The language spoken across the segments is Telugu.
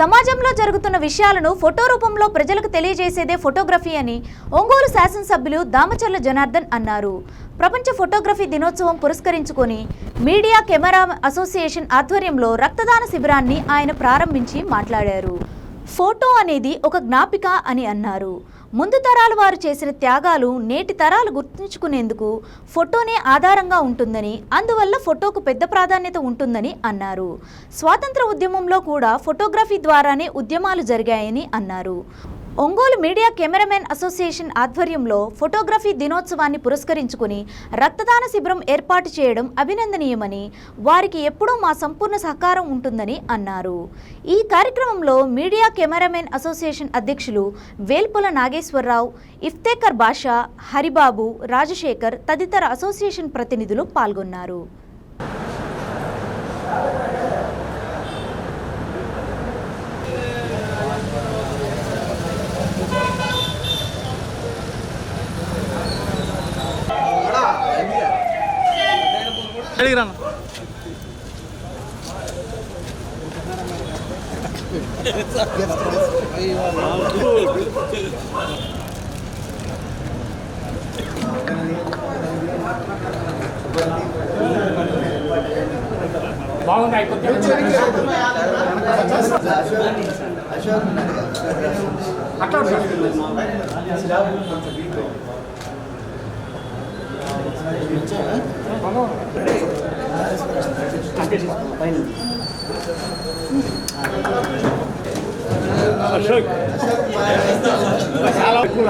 సమాజంలో జరుగుతున్న విషయాలను ఫోటో రూపంలో ప్రజలకు తెలియజేసేదే ఫోటోగ్రఫీ అని ఒంగోలు శాసనసభ్యులు దామచర్ల జనార్దన్ అన్నారు. ప్రపంచ ఫోటోగ్రఫీ దినోత్సవం పురస్కరించుకొని మీడియా కెమెరా అసోసియేషన్ ఆధ్వర్యంలో రక్తదాన శిబిరాన్ని ఆయన ప్రారంభించి మాట్లాడారు. ఫోటో అనేది ఒక జ్ఞాపిక అని అన్నారు. ముందు తరాల వారు చేసిన త్యాగాలు నేటి తరాలు గుర్తుంచుకునేందుకు ఫోటోనే ఆధారంగా ఉంటుందని అందువల్ల ఫోటోకు పెద్ద ప్రాధాన్యత ఉంటుందని అన్నారు. స్వాతంత్ర ఉద్యమంలో కూడా ఫోటోగ్రఫీ ద్వారానే ఉద్యమాలు జరిగాయని అన్నారు. ఒంగోలు మీడియా కెమెరామెన్ అసోసియేషన్ ఆధ్వర్యంలో ఫోటోగ్రఫీ దినోత్సవాన్ని పురస్కరించుకుని రక్తదాన శిబిరం ఏర్పాటు చేయడం అభినందనీయమని వారికి ఎప్పుడూ మా సంపూర్ణ సహకారం ఉంటుందని అన్నారు. ఈ కార్యక్రమంలో మీడియా కెమెరామెన్ అసోసియేషన్ అధ్యక్షులు వేల్పుల నాగేశ్వరరావు ఇఫ్తేకర్ బాషా హరిబాబు రాజశేఖర్ తదితర అసోసియేషన్ ప్రతినిధులు పాల్గొన్నారు. అడిగిరా బాగుంది అయిపోతుంది అట్లా. అశోక్ చాలా ఎక్కువ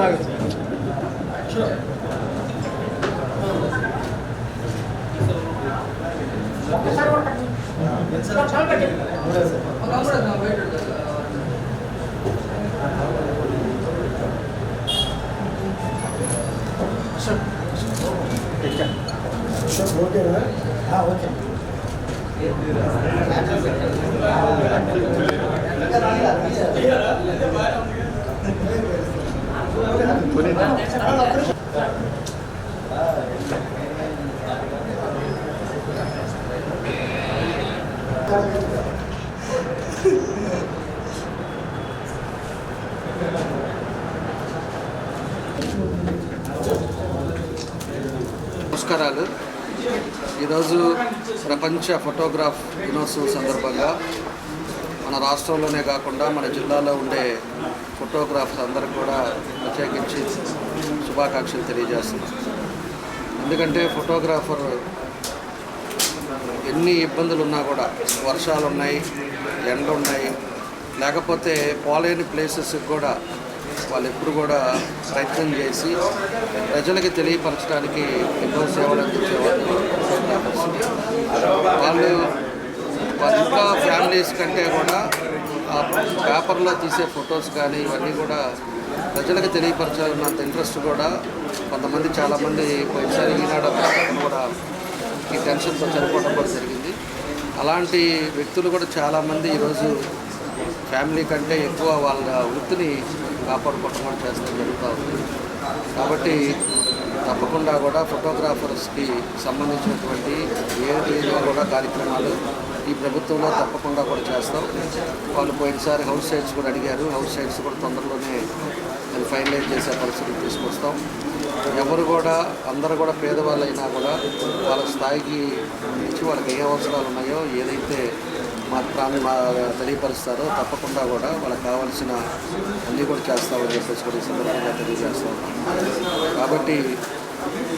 ఓకేనా ఓకే Thank you. నమస్కారాలు. ఈరోజు ప్రపంచ ఫోటోగ్రాఫ్ దినోత్సవం సందర్భంగా మన రాష్ట్రంలోనే కాకుండా మన జిల్లాలో ఉండే ఫోటోగ్రాఫర్స్ అందరికి కూడా ప్రత్యేకించి శుభాకాంక్షలు తెలియజేస్తున్నాం. ఎందుకంటే ఫోటోగ్రాఫర్ ఎన్ని ఇబ్బందులు ఉన్నా కూడా వర్షాలు ఉన్నాయి ఎండలు ఉన్నాయి లేకపోతే పోలేని ప్లేసెస్కి కూడా వాళ్ళు ఎప్పుడు కూడా ప్రయత్నం చేసి ప్రజలకి తెలియపరచడానికి ఎన్నో సేవలు అందించేవాళ్ళు వాళ్ళు వాళ్ళ ఇంట్లో ఫ్యామిలీస్ కంటే కూడా ఆ పేపర్లో తీసే ఫొటోస్ కానీ ఇవన్నీ కూడా ప్రజలకు తెలియపరచాలన్నంత ఇంట్రెస్ట్ కూడా కొంతమంది చాలామంది పోయినసారి ఈనాడు కూడా ఈ టెన్షన్తో చనిపోవడం కూడా జరిగింది. అలాంటి వ్యక్తులు కూడా చాలామంది ఈరోజు ఫ్యామిలీ కంటే ఎక్కువ వాళ్ళ వృత్తిని కాపాడుకోవడం కూడా చేస్తూ జరుగుతూ ఉంది. కాబట్టి తప్పకుండా కూడా ఫోటోగ్రాఫర్స్కి సంబంధించినటువంటి ఏ ఏదో కూడా కార్యక్రమాలు ఈ ప్రభుత్వంలో తప్పకుండా కూడా చేస్తాం. వాళ్ళు పోయినసారి హౌస్ సైట్స్ కూడా అడిగారు. హౌస్ సైట్స్ కూడా తొందరలోనే మేము ఫైనలైజ్ చేసే పరిస్థితికి తీసుకొస్తాం. ఎవరు కూడా అందరూ కూడా పేదవాళ్ళు అయినా కూడా వాళ్ళ స్థాయికి నుంచి వాళ్ళకి ఏ అవసరాలు ఉన్నాయో ఏదైతే మా ప్రాంత మా తెలియపరుస్తారో తప్పకుండా కూడా వాళ్ళకి కావాల్సిన అన్నీ కూడా చేస్తామని చెప్పేసి కూడా ఈ సందర్భంగా తెలియజేస్తాం కాబట్టి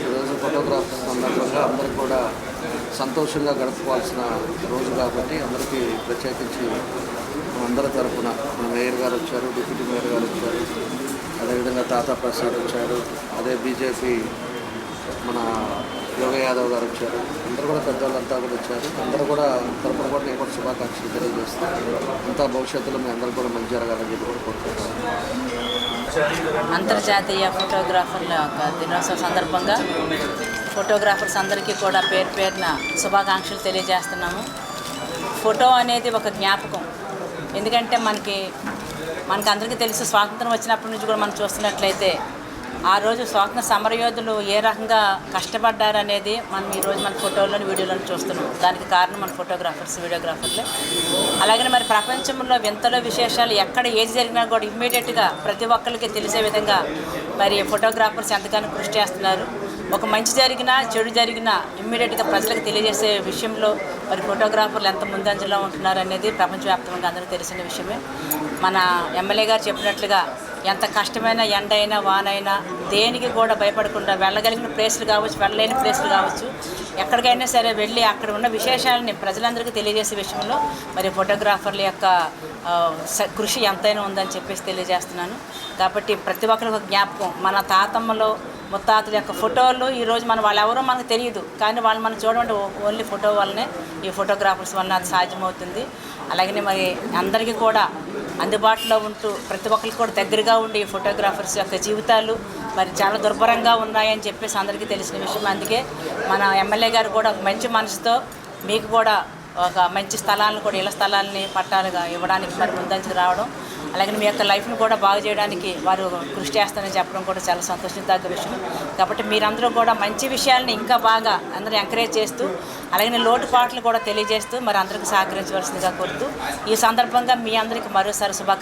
ఈరోజు ఫోటోగ్రాఫర్ సందర్భంగా అందరికి కూడా సంతోషంగా గడుపుకోవాల్సిన రోజు కాబట్టి అందరికీ ప్రత్యేకించి అందరి తరఫున మన మేయర్ గారు వచ్చారు డిప్యూటీ మేయర్ గారు వచ్చారు అదేవిధంగా తాతా ప్రసాద్ వచ్చారు అదే బీజేపీ మన యోగ యాదవ్ గారు వచ్చారు అందరూ కూడా పెద్దవాళ్ళంతా కూడా వచ్చారు. అందరూ కూడా తరపున కూడా నేను కూడా శుభాకాంక్షలు తెలియజేస్తాను. అంతా భవిష్యత్తులో మీ అందరూ కూడా మంచి జరగాలని చెప్పి కూడా కోరుకుంటున్నాను. అంతర్జాతీయ ఫోటోగ్రాఫర్ల యొక్క సందర్భంగా ఫోటోగ్రాఫర్స్ అందరికీ కూడా పేరు పేరున శుభాకాంక్షలు తెలియజేస్తున్నాము. ఫోటో అనేది ఒక జ్ఞాపకం. ఎందుకంటే మనకి మనకు అందరికీ తెలుసు స్వాతంత్రం వచ్చినప్పటి నుంచి కూడా మనం చూస్తున్నట్లయితే ఆ రోజు స్వాతంత్ర సమరయోధులు ఏ రకంగా కష్టపడ్డారనేది మనం ఈరోజు మన ఫోటోలను వీడియోలను చూస్తున్నాం. దానికి కారణం మన ఫోటోగ్రాఫర్స్ వీడియోగ్రాఫర్లే. అలాగే మరి ప్రపంచంలో వింతలో విశేషాలు ఎక్కడ ఏది జరిగినా కూడా ఇమ్మీడియట్గా ప్రతి ఒక్కరికి తెలిసే విధంగా మరి ఫోటోగ్రాఫర్స్ ఎంతగానో కృషి చేస్తున్నారు. ఒక మంచి జరిగినా చెడు జరిగినా ఇమ్మీడియట్గా ప్రజలకు తెలియజేసే విషయంలో మరి ఫోటోగ్రాఫర్లు ఎంత ముందంజలో ఉంటున్నారు అనేది ప్రపంచవ్యాప్తంగా అందరికీ తెలిసిన విషయమే. మన ఎమ్మెల్యే గారు చెప్పినట్లుగా ఎంత కష్టమైన ఎండ అయినా వానైనా దేనికి కూడా భయపడకుండా వెళ్ళగలిగిన ప్లేసులు కావచ్చు వెళ్ళలేని ప్లేసులు కావచ్చు ఎక్కడికైనా సరే వెళ్ళి అక్కడ ఉన్న విశేషాలని ప్రజలందరికీ తెలియజేసే విషయంలో మరి ఫోటోగ్రాఫర్ల యొక్క స- కృషి ఎంతైనా ఉందని చెప్పేసి తెలియజేస్తున్నాను. కాబట్టి ప్రతి ఒక్కరికి ఒక జ్ఞాపకం మన తాతమ్మలో ముత్తాతల యొక్క ఫోటోలు ఈరోజు మన వాళ్ళు ఎవరో మనకు తెలియదు. కానీ వాళ్ళు మనం చూడమంటే ఓన్లీ ఫోటో వల్లనే ఈ ఫోటోగ్రాఫర్స్ వలన అది సాధ్యమవుతుంది. అలాగనే మరి అందరికీ కూడా అందుబాటులో ఉంటూ ప్రతి ఒక్కరికి కూడా దగ్గరగా ఉండి ఈ ఫోటోగ్రాఫర్స్ యొక్క జీవితాలు మరి చాలా దుర్భరంగా ఉన్నాయని చెప్పేసి అందరికీ తెలిసిన విషయం. అందుకే మన ఎమ్మెల్యే గారు కూడా ఒక మంచి మనసుతో మీకు కూడా ఒక మంచి స్థలాలను కూడా ఇళ్ళ స్థలాలని పట్టాలుగా ఇవ్వడానికి మరి ముందంచుకు రావడం అలాగే మీ యొక్క లైఫ్ని కూడా బాగు చేయడానికి వారు కృషి చేస్తారని చెప్పడం కూడా చాలా సంతోషించదగ్గ విషయం. కాబట్టి మీరందరూ కూడా మంచి విషయాలని ఇంకా బాగా అందరూ ఎంకరేజ్ చేస్తూ అలాగే లోటుపాట్లు కూడా తెలియజేస్తూ మరి అందరికీ సహకరించవలసిందిగా కోరుతూ ఈ సందర్భంగా మీ అందరికీ మరోసారి శుభాకాంక్షలు.